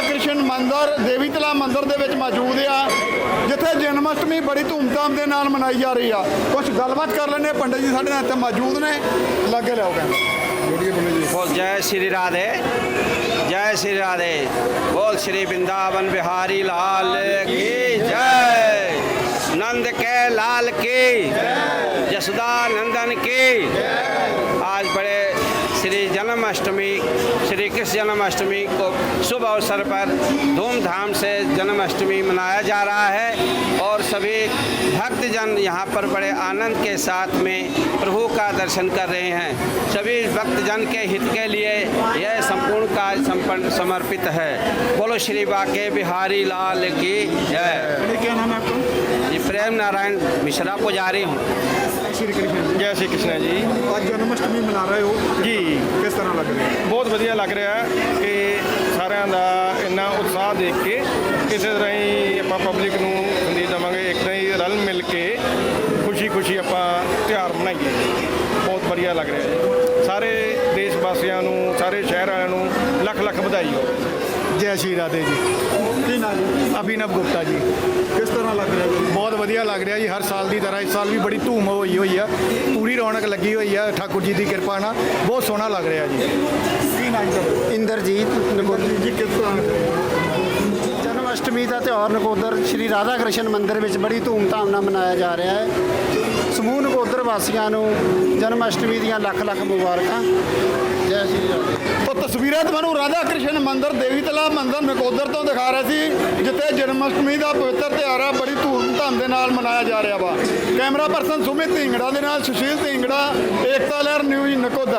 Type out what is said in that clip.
ਕ੍ਰਿਸ਼ਨ ਮੰਦਿਰ ਦੇਵੀ ਤਲਾ ਮੰਦਿਰ ਦੇ ਵਿੱਚ ਮੌਜੂਦ ਆ ਜਿੱਥੇ ਜਨਮ ਅਸ਼ਟਮੀ ਬੜੀ ਧੂਮਧਾਮ ਦੇ ਨਾਲ ਮਨਾਈ ਜਾ ਰਹੀ ਆ ਕੁਝ ਗੱਲਬਾਤ ਕਰ ਲੈਣੇ ਪੰਡਿਤ ਜੀ ਸਾਡੇ ਨਾਲ ਇੱਥੇ ਮੌਜੂਦ ਨੇ ਲੱਗੇ ਲਿਆਓ ਕਹਿੰਦੇ बोल जय श्री राधे जय श्री राधे बोल श्री वृंदावन बिहारी लाल की जय नंद के लाल की यशोदा नंदन की आज बड़े श्री जन्माष्टमी श्री कृष्ण जन्माष्टमी को शुभ अवसर पर धूमधाम से जन्माष्टमी मनाया जा रहा है और सभी भक्तजन यहाँ पर बड़े आनंद के साथ में प्रभु का दर्शन कर रहे हैं। सभी भक्तजन के हित के लिए यह संपूर्ण कार्य संपन्न समर्पित है। बोलो श्री बाके बिहारी लाल की जय। जी प्रेम नारायण मिश्रा पुजारी हूँ। जय श्री कृष्ण जय श्री कृष्ण जी। आज जन्माष्टमी मना रहे हो। जी। ਕਿਸ ਤਰ੍ਹਾਂ ਲੱਗ ਰਿਹਾ? ਬਹੁਤ ਵਧੀਆ ਲੱਗ ਰਿਹਾ ਹੈ ਕਿ ਸਾਰਿਆਂ ਦਾ ਇੰਨਾ ਉਤਸ਼ਾਹ ਦੇਖ ਕੇ ਕਿਸੇ ਤਰ੍ਹਾਂ ਹੀ ਆਪਾਂ ਪਬਲਿਕ ਨੂੰ ਸੰਦੇਸ਼ ਦੇਵਾਂਗੇ ਇੱਕ ਤਰ੍ਹਾਂ ਹੀ ਰਲ ਮਿਲ ਕੇ ਖੁਸ਼ੀ ਖੁਸ਼ੀ ਆਪਾਂ ਤਿਉਹਾਰ ਮਨਾਈਏ। ਬਹੁਤ ਵਧੀਆ ਲੱਗ ਰਿਹਾ ਜੀ ਸਾਰੇ ਦੇਸ਼ ਵਾਸੀਆਂ ਨੂੰ ਸਾਰੇ ਸ਼ਹਿਰ ਵਾਲਿਆਂ ਨੂੰ ਲੱਖ ਲੱਖ ਵਧਾਈ ਹੋ। ਜੈ ਸ਼੍ਰੀ ਰਾਧੇ ਜੀ। ਕੀ ਨਾਮ ਜੀ? ਅਭਿਨਵ ਗੁਪਤਾ ਜੀ। ਕਿਸ ਤਰ੍ਹਾਂ ਲੱਗ ਵਧੀਆ ਲੱਗ ਰਿਹਾ ਜੀ ਹਰ ਸਾਲ ਦੀ ਤਰ੍ਹਾਂ ਇਸ ਸਾਲ ਵੀ ਬੜੀ ਧੂਮ ਹੋਈ ਹੋਈ ਆ। ਪੂਰੀ ਰੌਣਕ ਲੱਗੀ ਹੋਈ ਆ ਠਾਕੁਰ ਜੀ ਦੀ ਕਿਰਪਾ ਨਾਲ। ਬਹੁਤ ਸੋਹਣਾ ਲੱਗ ਰਿਹਾ ਜੀ। ਇੰਦਰਜੀਤ ਨਗੋਦਰ ਜੀ ਤਰ੍ਹਾਂ? ਜਨਮ ਅਸ਼ਟਮੀ ਦਾ ਤਿਉਹਾਰ ਨਕੋਦਰ ਸ਼੍ਰੀ ਰਾਧਾ ਕ੍ਰਿਸ਼ਨ ਮੰਦਿਰ ਵਿੱਚ ਬੜੀ ਧੂਮਧਾਮ ਨਾਲ ਮਨਾਇਆ ਜਾ ਰਿਹਾ ਹੈ। ਸਮੂਹ ਨਕੋਦਰ ਵਾਸੀਆਂ ਨੂੰ ਜਨਮ ਅਸ਼ਟਮੀ ਦੀਆਂ ਲੱਖ ਲੱਖ ਮੁਬਾਰਕਾਂ। ਜੈ ਸ਼੍ਰੀ ਰਾਧੇ ਉਹ ਤਸਵੀਰਾਂ ਤੁਹਾਨੂੰ ਰਾਧਾ ਕ੍ਰਿਸ਼ਨ ਮੰਦਿਰ, ਦੇਵੀ ਤਲਾ ਮੰਦਿਰ ਨਕੋਦਰ ਤੋਂ ਦਿਖਾ ਰਿਹਾ ਸੀ, ਜਿੱਥੇ ਜਨਮ ਅਸ਼ਟਮੀ ਦਾ ਪਵਿੱਤਰ ਤਿਉਹਾਰ ਆ, ਬੜੀ ਧੂਮਧਾਮ ਦੇ ਨਾਲ ਮਨਾਇਆ ਜਾ ਰਿਹਾ ਵਾ। ਕੈਮਰਾ ਪਰਸਨ ਸੁਮਿਤ ਢਿੰਗੜਾ ਦੇ ਨਾਲ ਸੁਸ਼ੀਲ ਢਿੰਗੜਾ, ਏਕਤਾ ਲਹਿਰ ਨਿਊਜ਼ ਨਕੋਦਰ।